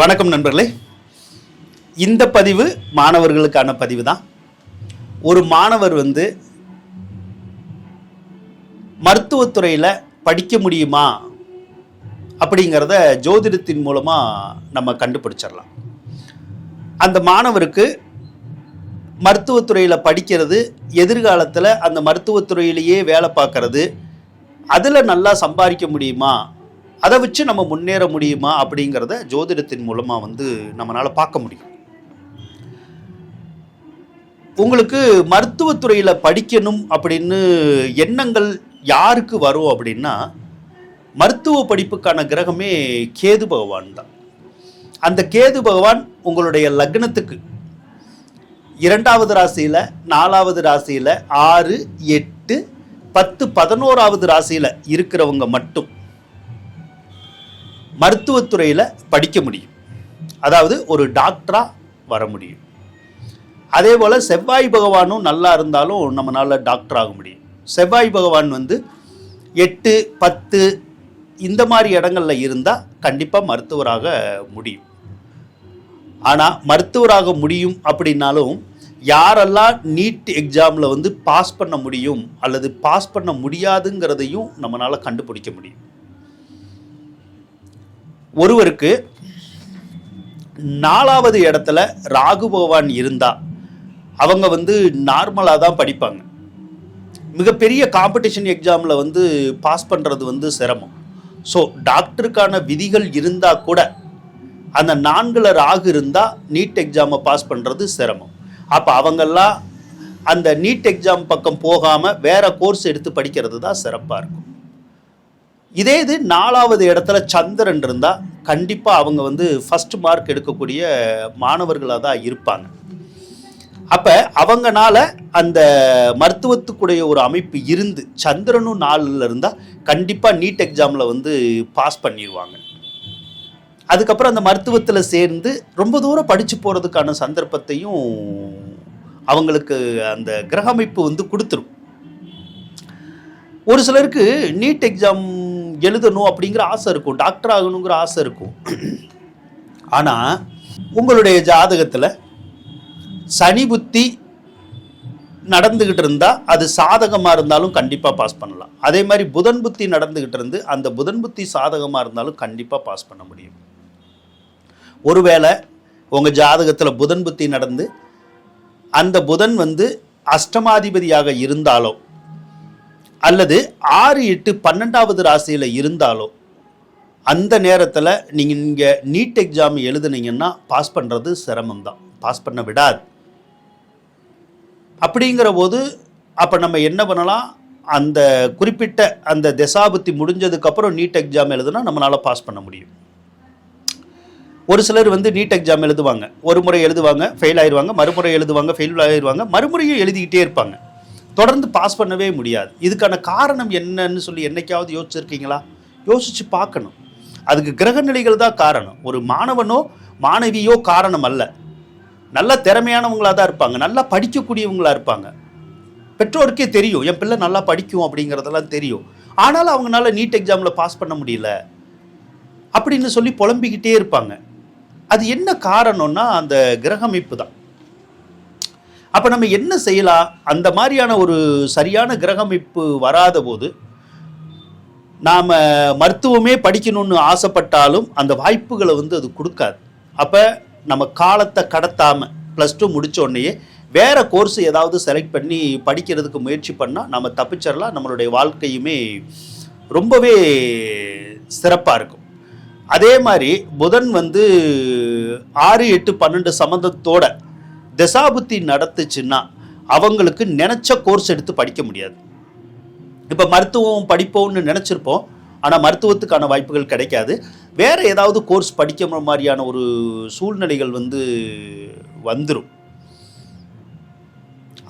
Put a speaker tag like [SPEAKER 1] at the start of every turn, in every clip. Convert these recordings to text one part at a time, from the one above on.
[SPEAKER 1] வணக்கம் நண்பர்களே. இந்த பதிவு மாணவர்களுக்கான பதிவு தான் ஒரு மாணவர் வந்து மருத்துவத்துறையில் படிக்க முடியுமா அப்படிங்கிறத ஜோதிடத்தின் மூலமாக நம்ம கண்டுபிடிச்சிடலாம். அந்த மாணவருக்கு மருத்துவத்துறையில் படிக்கிறது எதிர்காலத்தில் அந்த மருத்துவத்துறையிலேயே வேலை பார்க்கறது அதில் நல்லா சம்பாதிக்க முடியுமா அதை வச்சு நம்ம முன்னேற முடியுமா அப்படிங்கிறத ஜோதிடத்தின் மூலமாக வந்து நம்மளால் பார்க்க முடியும். உங்களுக்கு மருத்துவத்துறையில் படிக்கணும் அப்படின்னு எண்ணங்கள் யாருக்கு வரும் அப்படின்னா மருத்துவ படிப்புக்கான கிரகமே கேது பகவான் தான். அந்த கேது பகவான் உங்களுடைய லக்னத்துக்கு இரண்டாவது ராசியில் நாலாவது ராசியில் ஆறு எட்டு பத்து பதினோராவது ராசியில் இருக்கிறவங்க மட்டும். மருத்துவத்துறையில் படிக்க முடியும். அதாவது ஒரு டாக்டராக வர முடியும். அதே போல் செவ்வாய் பகவானும் நல்லா இருந்தாலும் நம்மளால் டாக்டர் ஆக முடியும். செவ்வாய் பகவான் வந்து எட்டு பத்து இந்த மாதிரி இடங்கள்ல இருந்தால் கண்டிப்பாக மருத்துவராக முடியும். ஆனால் மருத்துவராக முடியும் அப்படின்னாலும் யாரெல்லாம் நீட் எக்ஸாமில் வந்து பாஸ் பண்ண முடியும் அல்லது பாஸ் பண்ண முடியாதுங்கிறதையும் நம்மளால் கண்டுபிடிக்க முடியும். ஒருவருக்கு நாலாவது இடத்துல ராகு பகவான் இருந்தா அவங்க வந்து நார்மலாக தான் படிப்பாங்க. மிகப்பெரிய காம்படிஷன் எக்ஸாமில் வந்து பாஸ் பண்ணுறது வந்து சிரமம். ஸோ டாக்டருக்கான விதிகள் இருந்தால் கூட அந்த நான்கில் ராகு இருந்தால் நீட் எக்ஸாமை பாஸ் பண்ணுறது சிரமம். அப்போ அவங்கெல்லாம் அந்த நீட் எக்ஸாம் பக்கம் போகாமல் வேற கோர்ஸ் எடுத்து படிக்கிறது தான் சிறப்பாக இருக்கும். இதே இது நாலாவது இடத்துல சந்திரன் இருந்தால் கண்டிப்பாக அவங்க வந்து ஃபஸ்ட் மார்க் எடுக்கக்கூடிய மாணவர்களாக தான் இருப்பாங்க. அப்போ அவங்கனால அந்த மருத்துவத்துக்குடைய ஒரு அமைப்பு இருந்து சந்திரனும் நாளில் இருந்தால் கண்டிப்பாக நீட் எக்ஸாமில் வந்து பாஸ் பண்ணிடுவாங்க. அதுக்கப்புறம் அந்த மருத்துவத்தில் சேர்ந்து ரொம்ப தூரம் படித்து போகிறதுக்கான சந்தர்ப்பத்தையும் அவங்களுக்கு அந்த கிரக அமைப்பு வந்து கொடுத்துரும். ஒரு சிலருக்கு நீட் எக்ஸாம் எழுதணும் அப்படிங்கிற ஆசை இருக்கும். டாக்டர் ஆகணுங்கிற ஆசை இருக்கும். ஆனால் உங்களுடைய ஜாதகத்தில் சனி புத்தி நடந்துக்கிட்டு இருந்தால் அது சாதகமாக இருந்தாலும் கண்டிப்பாக பாஸ் பண்ணலாம். அதே மாதிரி புதன் புத்தி நடந்துக்கிட்டு இருந்து அந்த புதன் புத்தி சாதகமாக இருந்தாலும் கண்டிப்பாக பாஸ் பண்ண முடியும். ஒருவேளை உங்கள் ஜாதகத்தில் புதன் புத்தி நடந்து அந்த புதன் வந்து அஷ்டமாதிபதியாக இருந்தாலும் அல்லது ஆறு எட்டு பன்னெண்டாவது ராசியில் இருந்தாலோ அந்த நேரத்தில் நீங்கள் இங்கே நீட் எக்ஸாம் எழுதுனீங்கன்னா பாஸ் பண்ணுறது சிரமம் தான் பாஸ் பண்ண விடாது. அப்படிங்கிற போது அப்போ நம்ம என்ன பண்ணலாம்? அந்த குறிப்பிட்ட அந்த தசாபுத்தி முடிஞ்சதுக்கப்புறம் நீட் எக்ஸாம் எழுதுனா நம்மளால் பாஸ் பண்ண முடியும். ஒரு சிலர் வந்து நீட் எக்ஸாம் எழுதுவாங்க. ஒரு முறை எழுதுவாங்க ஃபெயில் ஆயிடுவாங்க மறுமுறை எழுதுவாங்க ஃபெயில் ஆயிடுவாங்க மறுமுறையும் எழுதிக்கிட்டே இருப்பாங்க. தொடர்ந்து பாஸ் பண்ணவே முடியாது. இதுக்கான காரணம் என்னன்னு சொல்லி என்னைக்காவது யோசிச்சிருக்கீங்களா? யோசிச்சு பார்க்கணும். அதுக்கு கிரக நிலைகள் தான் காரணம். ஒரு மாணவனோ மாணவியோ காரணம் அல்ல. நல்ல திறமையானவங்களாக தான் இருப்பாங்க. நல்லா படிக்கக்கூடியவங்களாக இருப்பாங்க. பெற்றோருக்கே தெரியும். என் பிள்ளை நல்லா படிக்கும் அப்படிங்கிறதெல்லாம் தெரியும். ஆனாலும் அவங்களால நீட் எக்ஸாமில் பாஸ் பண்ண முடியல. அப்படின்னு சொல்லி புலம்பிக்கிட்டே இருப்பாங்க. அது என்ன காரணம்னா அந்த கிரகமைப்பு தான். அப்போ நம்ம என்ன செய்யலாம்? அந்த மாதிரியான ஒரு சரியான கிரகமைப்பு வராத போது நாம் மருத்துவமே படிக்கணும்னு ஆசைப்பட்டாலும் அந்த வாய்ப்புகளை வந்து அது கொடுக்காது. அப்போ நம்ம காலத்தை கடத்தாமல் ப்ளஸ் டூ முடித்தோடனேயே வேறு வேற கோர்ஸ் ஏதாவது செலக்ட் பண்ணி படிக்கிறதுக்கு முயற்சி பண்ணால் நம்ம தப்பிச்சிடலாம். நம்மளுடைய வாழ்க்கையுமே ரொம்பவே சிறப்பாக இருக்கும். அதே மாதிரி புதன் வந்து ஆறு எட்டு பன்னெண்டு சம்மந்தத்தோட திசாபுத்தி நடத்துச்சுன்னா அவங்களுக்கு நினச்ச கோர்ஸ் எடுத்து படிக்க முடியாது. இப்போ மருத்துவம் படிப்போம்னு நினச்சிருப்போம். ஆனால் மருத்துவத்துக்கான வாய்ப்புகள் கிடைக்காது. வேறு ஏதாவது கோர்ஸ் படிக்கிற மாதிரியான ஒரு சூழ்நிலைகள் வந்து வந்துடும்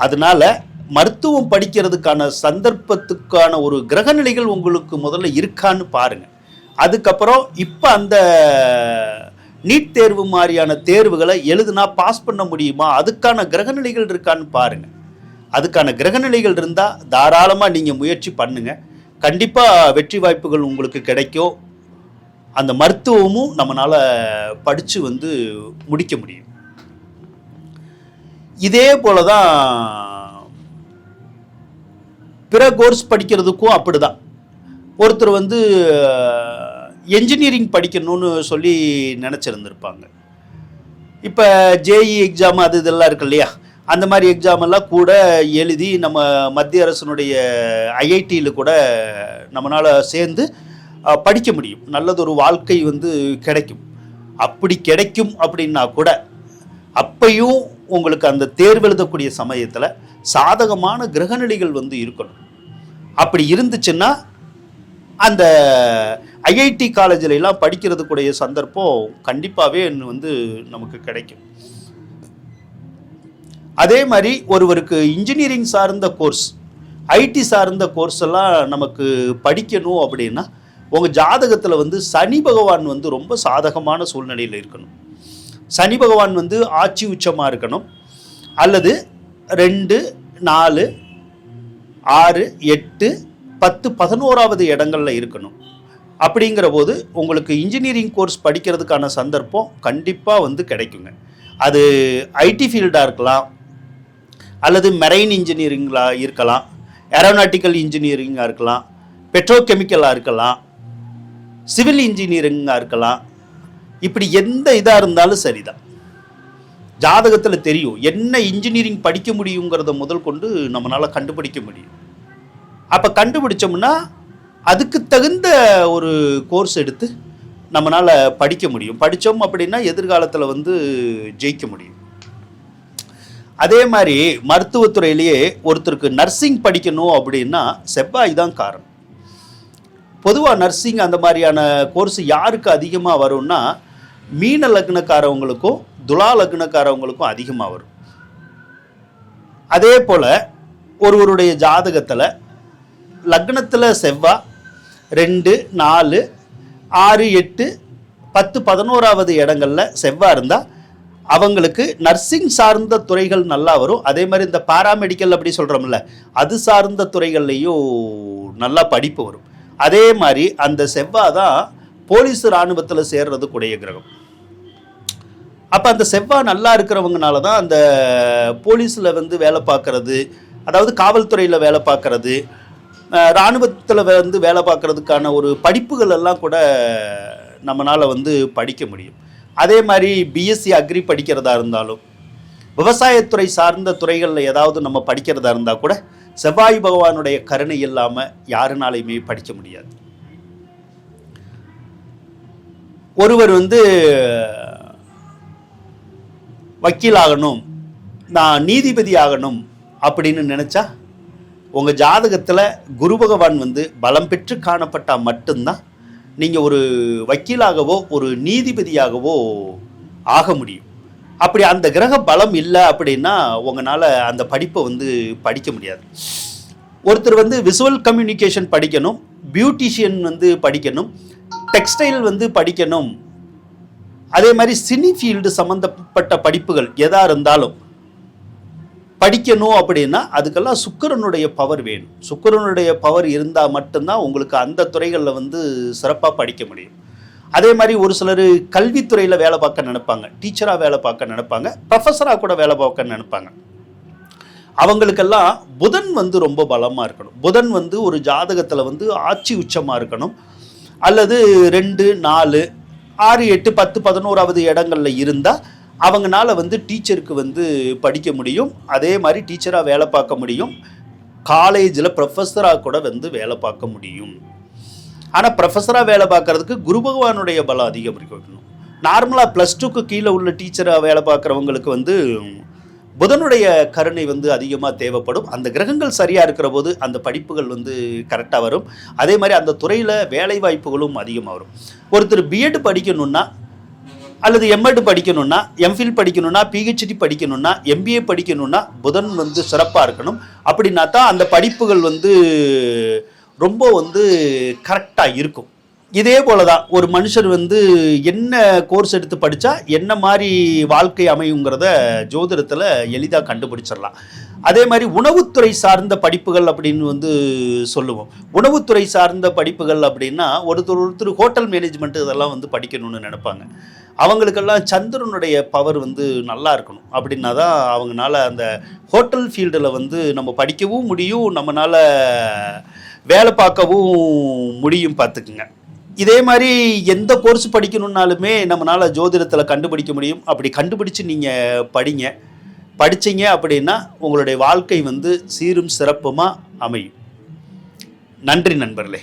[SPEAKER 1] அதனால மருத்துவம் படிக்கிறதுக்கான சந்தர்ப்பத்துக்கான ஒரு கிரகநிலைகள் உங்களுக்கு முதல்ல இருக்கான்னு பாருங்கள் அதுக்கப்புறம் இப்போ அந்த நீட் தேர்வு மாதிரியான தேர்வுகளை எழுதுனா பாஸ் பண்ண முடியுமா? அதுக்கான கிரகநிலைகள் இருக்கான்னு பாருங்க. அதுக்கான கிரகநிலைகள் இருந்தால் தாராளமாக நீங்கள் முயற்சி பண்ணுங்க. கண்டிப்பாக வெற்றி வாய்ப்புகள் உங்களுக்கு கிடைக்கும். அந்த மருத்துவமும் நம்மளால் படித்து வந்து முடிக்க முடியும். இதே போல தான் பிற கோர்ஸ் படிக்கிறதுக்கும் அப்படிதான். ஒருத்தர் வந்து என்ஜினியரிங் படிக்கணும்னு சொல்லி நினச்சிருந்துருப்பாங்க. இப்போ ஜேஇ எக்ஸாம் அது இதெல்லாம் இருக்கு இல்லையா? அந்த மாதிரி எக்ஸாமெல்லாம் கூட எழுதி நம்ம மத்திய அரசினுடைய ஐஐடியில் கூட நம்மளால் சேர்ந்து படிக்க முடியும். நல்லதொரு வாழ்க்கை வந்து கிடைக்கும். அப்படி கிடைக்கும் அப்படின்னா கூட அப்பையும் உங்களுக்கு அந்த தேர்வு எழுதக்கூடிய சமயத்தில் சாதகமான கிரகநிலைகள் வந்து இருக்கணும். அப்படி இருந்துச்சுன்னா அந்த ஐஐடி காலேஜில் எல்லாம் படிக்கிறதுக்குடைய சந்தர்ப்பம் கண்டிப்பாகவே வந்து நமக்கு கிடைக்கும். அதே மாதிரி ஒருவருக்கு இன்ஜினியரிங் சார்ந்த கோர்ஸ் ஐடி சார்ந்த கோர்ஸ் எல்லாம் நமக்கு படிக்கணும் அப்படின்னா உங்கள் ஜாதகத்தில் வந்து சனி பகவான் வந்து ரொம்ப சாதகமான சூழ்நிலையில் இருக்கணும். சனி பகவான் வந்து ஆட்சி உச்சமாக இருக்கணும். அல்லது ரெண்டு நாலு ஆறு எட்டு பத்து பதினோராவது இடங்களில் இருக்கணும். அப்படிங்கிற போது உங்களுக்கு இன்ஜினியரிங் கோர்ஸ் படிக்கிறதுக்கான சந்தர்ப்பம் கண்டிப்பாக வந்து கிடைக்குங்க. அது ஐடி ஃபீல்டாக இருக்கலாம் அல்லது மெரைன் இன்ஜினியரிங்களாக இருக்கலாம் ஏரோநாட்டிக்கல் இன்ஜினியரிங்காக இருக்கலாம் பெட்ரோகெமிக்கலாக இருக்கலாம் சிவில் இன்ஜினியரிங்காக இருக்கலாம். இப்படி எந்த இதாக இருந்தாலும் சரிதான். ஜாதகத்தில் தெரியும் என்ன இன்ஜினியரிங் படிக்க முடியுங்கிறத முதல் கொண்டு நம்மளால் கண்டுபிடிக்க முடியும். அப்போ கண்டுபிடிச்சோம்னா அதுக்கு தகுந்த ஒரு கோர்ஸ் எடுத்து நம்மளால் படிக்க முடியும். படித்தோம் அப்படின்னா எதிர்காலத்தில் வந்து ஜெயிக்க முடியும். அதே மாதிரி மருத்துவத்துறையிலேயே ஒருத்தருக்கு நர்சிங் படிக்கணும் அப்படின்னா செவ்வாய் தான் காரணம். பொதுவாக நர்சிங் அந்த மாதிரியான கோர்ஸ் யாருக்கு அதிகமாக வரும்னா மீன லக்னக்காரவங்களுக்கும் துலா லக்னக்காரவங்களுக்கும் அதிகமாக வரும். அதே போல் ஒருவருடைய ஜாதகத்தில் லக்னத்தில் செவ்வாய் ரெண்டு நாலு ஆறு எட்டு பத்து பதினோராவது இடங்களில் செவ்வாய் இருந்தால் அவங்களுக்கு நர்சிங் சார்ந்த துறைகள் நல்லா வரும். அதே மாதிரி இந்த பாராமெடிக்கல் அப்படி சொல்கிறோம்ல அது சார்ந்த துறைகள்லையும் நல்லா படிப்பு வரும். அதே மாதிரி அந்த செவ்வாய் தான் போலீஸ் இராணுவத்தில் சேர்றதுக்குடைய கிரகம். அப்போ அந்த செவ்வாய் நல்லா இருக்கிறவங்கனால தான் அந்த போலீஸில் வந்து வேலை பார்க்குறது அதாவது காவல்துறையில் வேலை பார்க்குறது இராணுவத்தில் வந்து வேலை பார்க்கறதுக்கான ஒரு படிப்புகள் எல்லாம் கூட நம்மளால் வந்து படிக்க முடியும். அதே மாதிரி பிஎஸ்சி அக்ரி படிக்கிறதா இருந்தாலும் விவசாயத்துறை சார்ந்த துறைகளில் ஏதாவது நம்ம படிக்கிறதா இருந்தால் கூட செவ்வாய் பகவானுடைய கருணை இல்லாமல் யாருனாலையுமே படிக்க முடியாது. ஒருவர் வந்து வக்கீல் ஆகணும் நான் நீதிபதி ஆகணும் அப்படின்னு நினச்சா உங்கள் ஜாதகத்தில் குரு பகவான் வந்து பலம் பெற்று காணப்பட்டால் மட்டும்தான் நீங்கள் ஒரு வக்கீலாகவோ ஒரு நீதிபதியாகவோ ஆக முடியும். அப்படி அந்த கிரக பலம் இல்லை அப்படின்னா உங்களால் அந்த படிப்பை வந்து படிக்க முடியாது. ஒருத்தர் வந்து விசுவல் கம்யூனிகேஷன் படிக்கணும் பியூட்டிஷியன் வந்து படிக்கணும் டெக்ஸ்டைல் வந்து படிக்கணும். அதே மாதிரி சினி ஃபீல்டு சம்மந்தப்பட்ட படிப்புகள் எதாக இருந்தாலும் படிக்கணும் அப்படின்னா அதுக்கெல்லாம் சுக்கிரனுடைய பவர் வேணும். சுக்கிரனுடைய பவர் இருந்தால் மட்டும்தான் உங்களுக்கு அந்த துறைகளில் வந்து சிறப்பாக படிக்க முடியும். அதே மாதிரி ஒரு சிலர் கல்வித்துறையில் வேலை பார்க்க நினைப்பாங்க. டீச்சராக வேலை பார்க்க நினைப்பாங்க. ப்ரொஃபஸராக கூட வேலை பார்க்க நினைப்பாங்க. அவங்களுக்கெல்லாம் புதன் வந்து ரொம்ப பலமாக இருக்கணும். புதன் வந்து ஒரு ஜாதகத்தில் வந்து ஆட்சி உச்சமாக இருக்கணும். அல்லது ரெண்டு நாலு ஆறு எட்டு பத்து பதினோராவது இடங்கள்ல இருந்தால் அவங்கனால வந்து டீச்சருக்கு வந்து படிக்க முடியும். அதே மாதிரி டீச்சராக வேலை பார்க்க முடியும். காலேஜில் ப்ரொஃபஸராக கூட வந்து வேலை பார்க்க முடியும். ஆனால் ப்ரொஃபஸராக வேலை பார்க்கறதுக்கு குரு பகவானுடைய பலம் அதிகம் இருக்கணும் நார்மலாக ப்ளஸ் டூக்கு கீழே உள்ள டீச்சராக வேலை பார்க்குறவங்களுக்கு வந்து புதனுடைய கருணை வந்து அதிகமாக தேவைப்படும். அந்த கிரகங்கள் சரியாக இருக்கிற போது அந்த படிப்புகள் வந்து கரெக்டாக வரும். அதே மாதிரி அந்த துறையில் வேலை வாய்ப்புகளும் அதிகமாக வரும். ஒருத்தர் பிஎட் படிக்கணும்னா அல்லது எம்எட் படிக்கணும்னா எம்ஃபில் படிக்கணும்னா பிஹெச்டி படிக்கணும்னா எம்பிஏ படிக்கணும்னா புதன் வந்து சிறப்பாக இருக்கணும். அப்படின்னா தான் அந்த படிப்புகள் வந்து ரொம்ப வந்து கரெக்டாக இருக்கும். இதே போல தான் ஒரு மனுஷர் வந்து என்ன கோர்ஸ் எடுத்து படித்தா என்ன மாதிரி வாழ்க்கை அமையுங்கிறத ஜோதிடத்தில் எளிதாக கண்டுபிடிச்சிடலாம். அதே மாதிரி உணவுத்துறை சார்ந்த படிப்புகள் அப்படின்னு வந்து சொல்லுவோம். உணவுத்துறை சார்ந்த படிப்புகள் அப்படின்னா ஒருத்தர் ஒருத்தர் ஹோட்டல் மேனேஜ்மெண்ட் இதெல்லாம் வந்து படிக்கணும்னு நினைப்பாங்க. அவங்களுக்கெல்லாம் சந்திரனுடைய பவர் வந்து நல்லா இருக்கணும். அப்படின்னா தான் அவங்கனால அந்த ஹோட்டல் ஃபீல்டில் வந்து நம்ம படிக்கவும் முடியும் நம்மளால் வேலை பார்க்கவும் முடியும் பார்த்துக்குங்க. இதே மாதிரி எந்த கோர்ஸ் படிக்கணும்னாலுமே நம்மளால் ஜோதிடத்தில் கண்டுபிடிக்க முடியும். அப்படி கண்டுபிடிச்சு நீங்கள் படிங்க. படிச்சீங்க அப்படின்னா உங்களுடைய வாழ்க்கை வந்து சீரும் சிறப்புமாக அமையும். நன்றி நண்பர்களே.